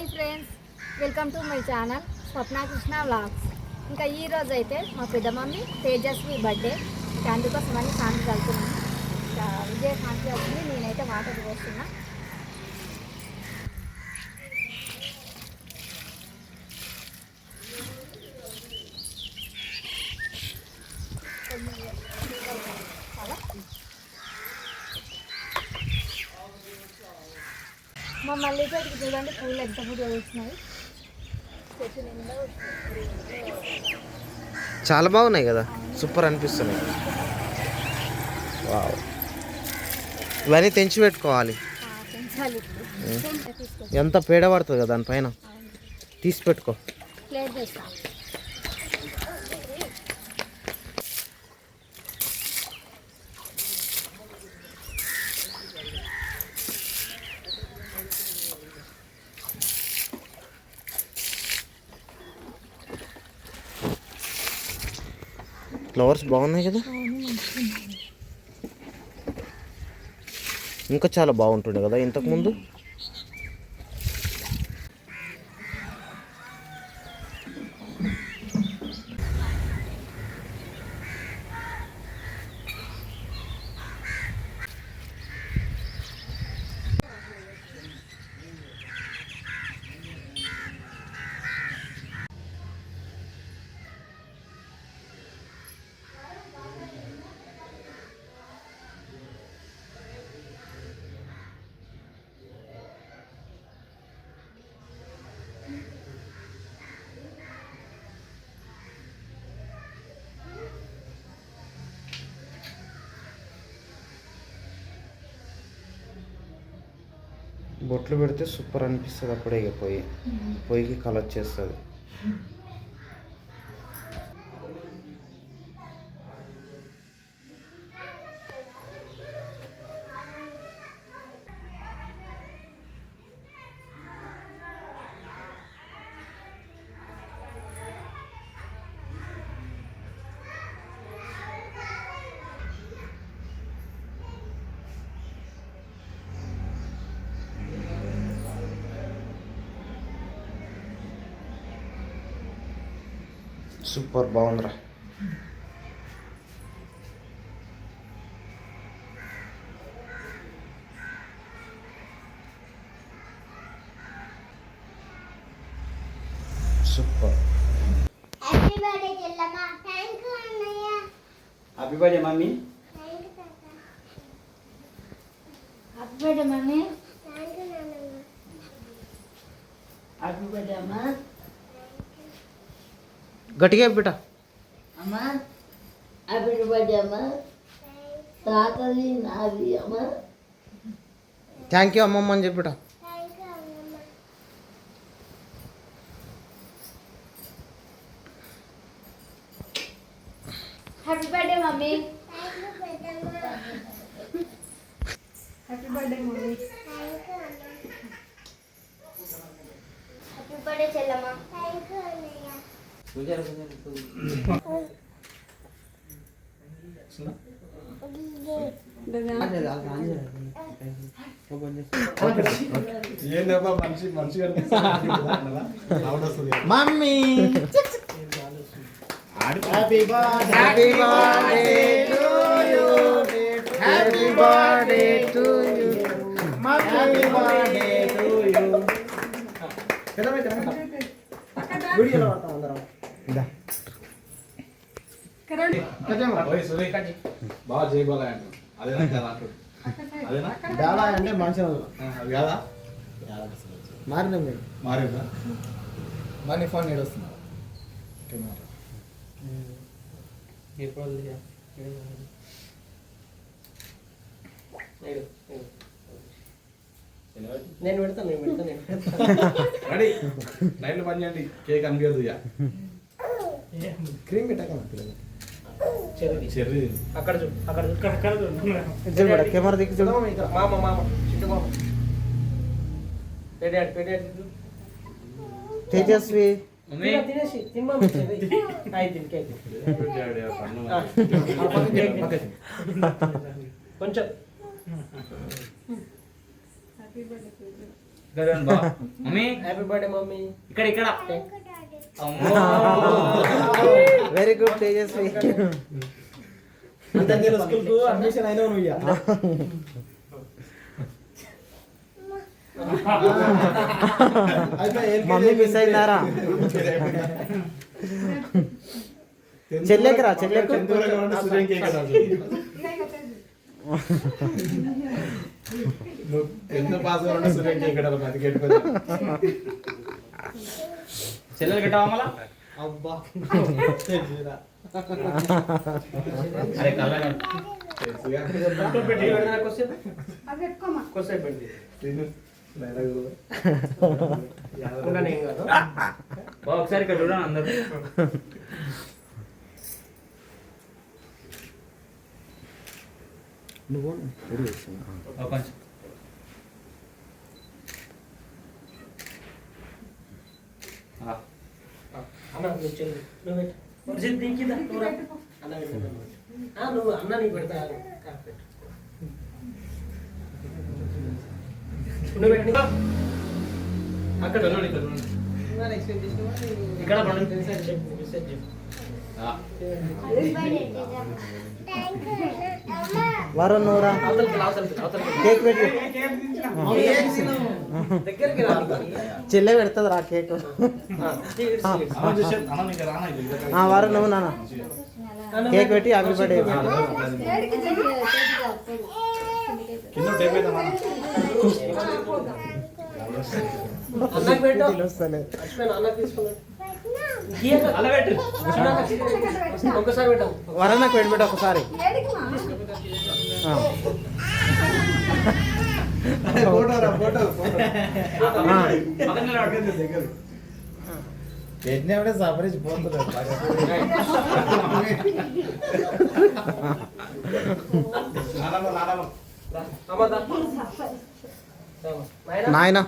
Hi friends welcome to my channel Swapnakrishna vlogs. ఇంకా ఈ రోజు అయితే మా పెద్ద మమ్మీ తేజస్వి బర్త్డే అందుకోసం అని శాంతి కలుపుతున్నాను విజయ శాంతి అవుతుంది నేనైతే వాటర్ పోస్తున్నా. మా మళ్ళీ చెట్టుకి చూడండి పూలు ఎంత చెట్టు నిండా చాలా బాగున్నాయి కదా. సూపర్ అనిపిస్తున్నాయి. వావ్. ఇవన్నీ తెంచి పెట్టుకోవాలి. ఎంత పేడ పడుతుంది కదా దానిపైన? తీసి పెట్టుకో. ఫ్లవర్స్ బాగున్నాయి కదా? ఇంకా చాలా బాగుంటుండే కదా ఇంతకు బొట్లు పెడితే సూపర్ అనిపిస్తుంది అప్పుడే ఇక పొయ్యి. పొయ్యికి కలర్ చేస్తుంది. సూపర్ బాగుందిరా. Super. Happy birthday mummy thank you తాత అప్పుడు మమ్మీ థ్యాంక్ యూ నాన్నమ్మ హ్యాపీ బర్త్డే అమ్మా గట్టిగా బిట అమ్మా హ్యాపీ బర్త్డే అమ్మా తాతది నాది అమ్మా. థ్యాంక్ యూ అమ్మమ్మ అని చెప్పిట థ్యాంక్ యూ అమ్మమ్మ happy birthday mummy thank you పెద్దమ్మ happy birthday mummy thank you అన్న హ్యాపీ బర్త్డే చెల్లమ్మ థ్యాంక్ యూ అన్నయ్య ఏందబ్బా మనిషి మనిషి కనిపిస్తుంది mummy. Happy birthday to you happy birthday to you happy birthday to you వీడియోలో పడతాం అందరం దా బాగా చేయబోలే అంట అదేనా డాలా అంటే అది కాదా మారిన మీరు మారిందా? మనీ ఫోన్ నేడు వస్తున్నారు కెమెరా. నేను పెడతాను నేను పెడతాను నేను పెడతాను రెడీ. నైట్లు పని చేయండి. కేక్ అనిపించదు ఇక. క్రీమ్ పెట్టాక పిల్లలు చెర్రీ అక్కడ చూడు అక్కడ చూడు. అక్కడ బిడ్డ కెమెరా దిక్కు చూడు. మామ మామ చిట్టు మామ పెడాడు పెడాడు తేజస్వి. కొంచెం. ఇక్కడ హ్యాపీ బర్త్డే మమ్మీ. ఇక్కడ. Very good Tejasvi. అడ్మిషన్ అయినా నువ్వు మమ్మీ మిస్ అయిందారా? టెన్త్ చెల్లెకి? టెన్త్ పాస్ కావాలంటే సూర్యంకి ఎక్కడ రాదు, అది. చెల్లెలు కట్టావా మళ్ళా? అబ్బా. అరే కళ్ళ ఒకసారి ఇక్కడ చూడండి అందరు. నువ్వు ఒక కొంచెం ఆ. అన్న నువ్వు. అన్న నీకు పెడతా. నువ్వు పెట్టు. అక్కడ ఇక్కడ చెప్పు, మెసేజ్ చెప్పు. వరుణ్ నువ్వురా అవతలికి రా, అవతలికి రా, అవతలికి రా. కేక్ పెట్టి. చెల్లె పెడుతుంది రా కేక్ వరుణ్ నువ్వు నాన్న. కేక్ పెట్టి అయితే మన అన్నకి పెట్టు. అన్నకి తీసుకున్నాడు. అలా పెట్టు ఒక్కసారి పెట్టాం వరుణ్ నాకు పెట్టి పెట్టు ఒకసారి ఆ. ఫోటో రా ఫోటో ఫోటో ఆ. పక్కన నిలబడు. దగ్గర పెట్టినప్పుడే సపరేట్ పోతున్నాడు నానమ్మ నానమ్మ అమ్మ దా. రామా. నాయనా.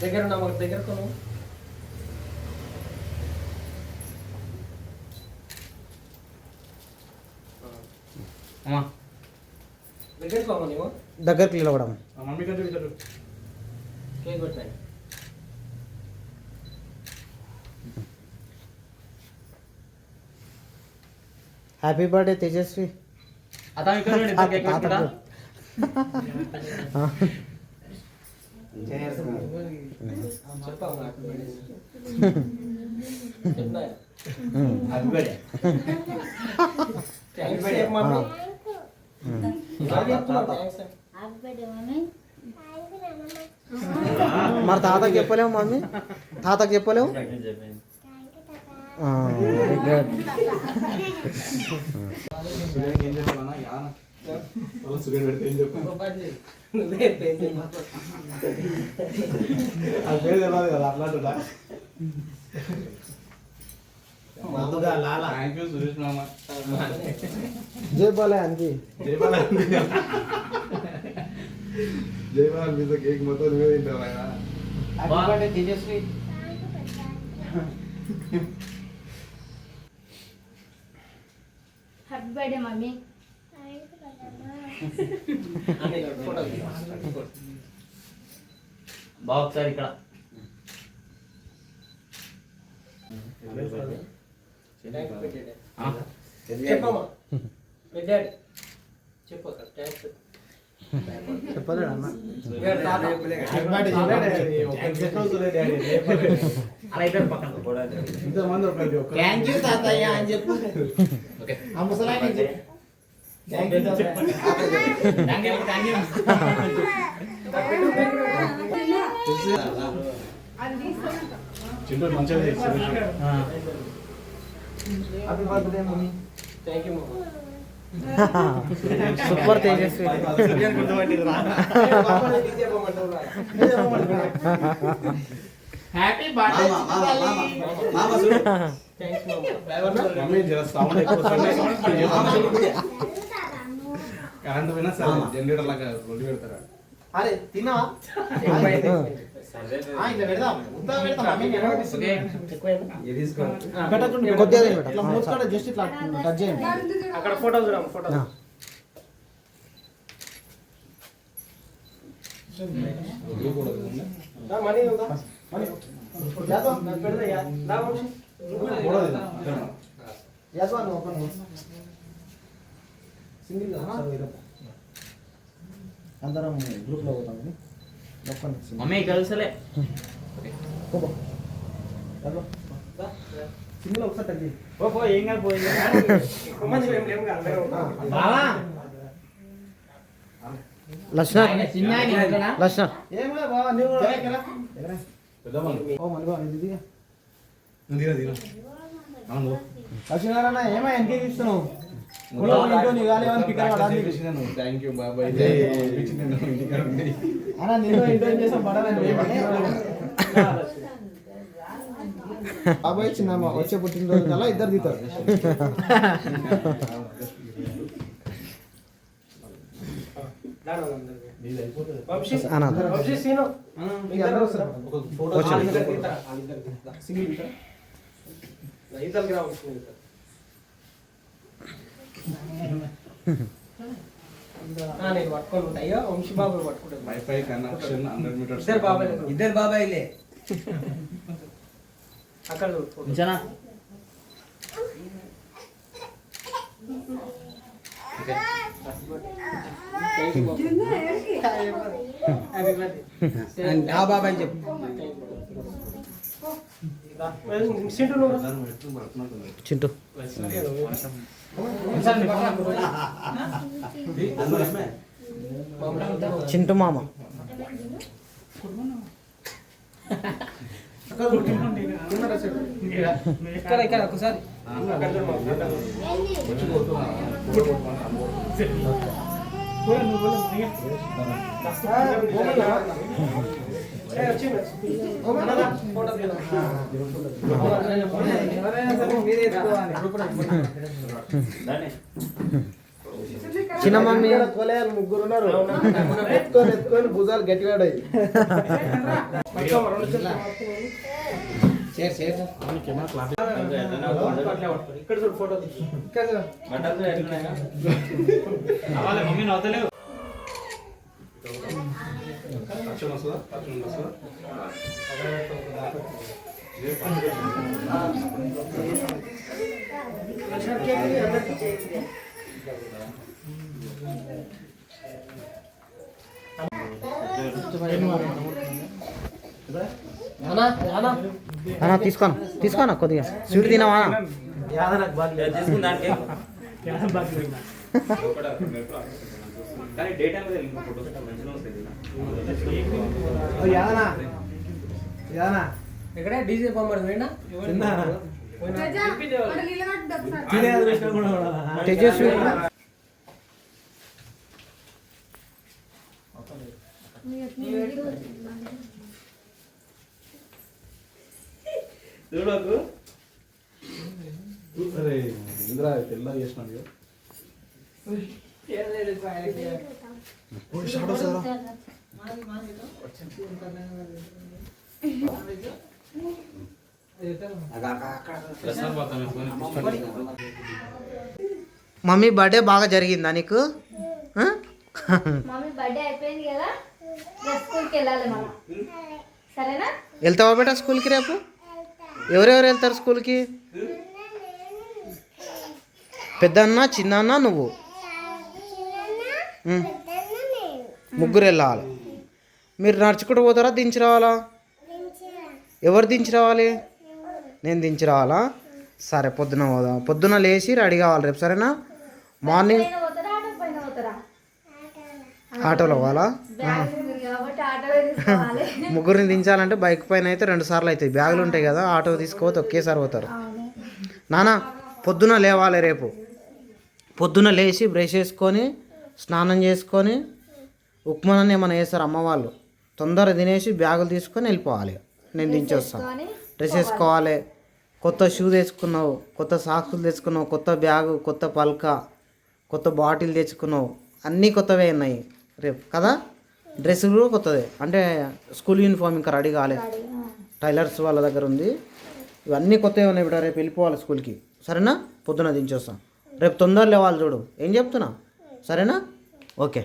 దగ్గర దగ్గర కొను దగ్గరికి నిలవడం మమ్మీ కేక్ పెట్టినాయి హ్యాపీ బర్త్డే తేజస్వి అతను ఇక్కడ చూడండి, ఇద్దరు కేక్ పెట్టుకుంటా. చెప్పాము చెప్పినా థ్యాంక్స్ చెప్పు మమ్మీ బాగా చెప్తున్నావు, థ్యాంక్స్ మరి తాతకి చెప్పలేము మమ్మీ తాతకి చెప్పలేము వెరీ గుడ్ సూర్యన్ ఏం చెప్పాలన్నా యాన సూర్యన్ పెడితే ఏం చెప్పు ఒక పని చెయ్యి. నువ్వే పేరు చెప్పు. అది పేరు తెలియదు కదా అట్లాంటిదా ముందుగా లాలా థ్యాంక్ యూ సురేష్ మామ జై బాలే అంది జయపాల్ జయపాల్ మీద కేక్ మొత్తం నువ్వే తింటావు ఆయన హ్యాపీ బర్త్డే మమ్మీ. బావ ఒకసారి ఇక్కడ. చెప్పు అక్కడ థ్యాంక్స్. చెప్పలేడు అన్న. వీడు తాత. హ్యాపీ బర్త్డే చెప్పండి ఒక సెకండ్ చూడండి డాడీ అలా ఇద్దరు పక్కన ఇంతమంది ఒకటి ఒక థ్యాంక్ యూ తాతయ్య. అని చెప్పు ఓకే ఆ ముసలాయన చెప్పు thank you thank you thank you Chintu మంచిగా చేసి happy birthday mummy thank you మామ. సూపర్ తేజస్వి పాపా హ్యాపీ బర్త్డే మామ. ఎక్కువ కరెంట్ పోయినా సరే జనరేటర్ లాగా రొల్లి పెడతారా? అరే తినా? కొద్దిగా జస్ట్ ఇట్లా టచ్ చేయండి. అక్కడ ఫోటో చూడమ్మ ఫోటో. మనీ ఉందా? యాదవ్. సింగిల్? అందరం గ్రూప్లో పోతాం కానీ ఒక్కని. మమ్మీ కలిసలే. సింగిల్ ఒకసారి. పో పో ఏం కాదు లక్ష్మణ్ లక్ష్మణ్ ఏం లేదు బాబా నువ్వు దిన దిన లక్ష్మీనారాయణ ఏమో పిక్కలు పడాలి. థ్యాంక్ యూ బాబాయ్. బాబాయ్ చిన్నమ్మ వచ్చే పుట్టినరోజు కల్లా ఇద్దరు దిగుతారు దా, నేను పట్టుకొని అయ్యో వంశీ బాబు పట్టుకుంటాను వైఫై కనెక్షన్ హండ్రెడ్ మీటర్స్ ఇద్దరు బాబాయ్ ఇద్దరు బాబాయిలే. అక్కడ. ఆ బాబాయ్ చెప్పు దా, చింటు చింటూ. చింటూ మామ. ఇక్కడ ఇక్కడ ఒకసారి. చిన్న మమ్మీ ముగ్గురు ఉన్నారు ఎత్తుకొని ఎత్తుకొని భుజాలు గట్టివాడాయి ఇక్కడ చూడు ఫోటో ఇక్కడ. మమ్మీ వస్తుందా? అన్నా అన్నా అన్న తీసుకోను. తీసుకోనా కొద్దిగా. స్వీట్ తినవా? కానీ డే టైం ఫోటోస్ మంచిగా వస్తాయి యాదనా యాదనా ఇక్కడ డీజే పోయినా తేజస్వి చూడకు. అరే ఇంద్రా తెల్ల చేసినాడు మమ్మీ బర్త్డే బాగా జరిగిందా నీకు? వెళ్తావా బేటా స్కూల్కి రేపు? ఎవరెవరు వెళ్తారు స్కూల్కి? పెద్దన్న చిన్న నువ్వు. ముగ్గురు వెళ్ళాలి. మీరు నడుచుకుంటూ పోతారా? దించి రావాలా? ఎవరు దించి రావాలి? నేను దించి రావాలా? సరే పొద్దున పోదాం. పొద్దున లేచి రెడీ కావాలి రేపు సరేనా? మార్నింగ్ ఆటోలో పోవాలా? ముగ్గురిని దించాలంటే బైక్ పైన అయితే రెండు సార్లు అవుతాయి. బ్యాగులు ఉంటాయి కదా ఆటో తీసుకోవద్దు ఒకేసారి పోతారు. నాన్న పొద్దున లేవాలి రేపు. పొద్దున లేచి బ్రష్ చేసుకొని స్నానం చేసుకొని ఉప్మానని ఏమైనా వేస్తారు అమ్మ వాళ్ళు. తొందర తినేసి బ్యాగులు తీసుకొని వెళ్ళిపోవాలి. నేను దించి వస్తాను తీసుకొని డ్రెస్ వేసుకోవాలి కొత్త షూ తెచ్చుకున్నావు కొత్త సాక్సులు తెచ్చుకున్నావు కొత్త బ్యాగు కొత్త పల్క కొత్త బాటిల్ తెచ్చుకున్నావు. అన్నీ కొత్తవే ఉన్నాయి రేపు కదా? డ్రెస్ కూడా కొత్తదే. అంటే స్కూల్ యూనిఫామ్ ఇంకా రెడీ కాలేదు. టైలర్స్ వాళ్ళ దగ్గర ఉంది. ఇవన్నీ కొత్తవి ఉన్నాయి బిడ్డ రేపు వెళ్ళిపోవాలి స్కూల్కి. సరేనా? పొద్దున దించొస్తాం. రేపు తొందర లేవాలి చూడు. ఏం చెప్తున్నా? సరేనా? ఓకే.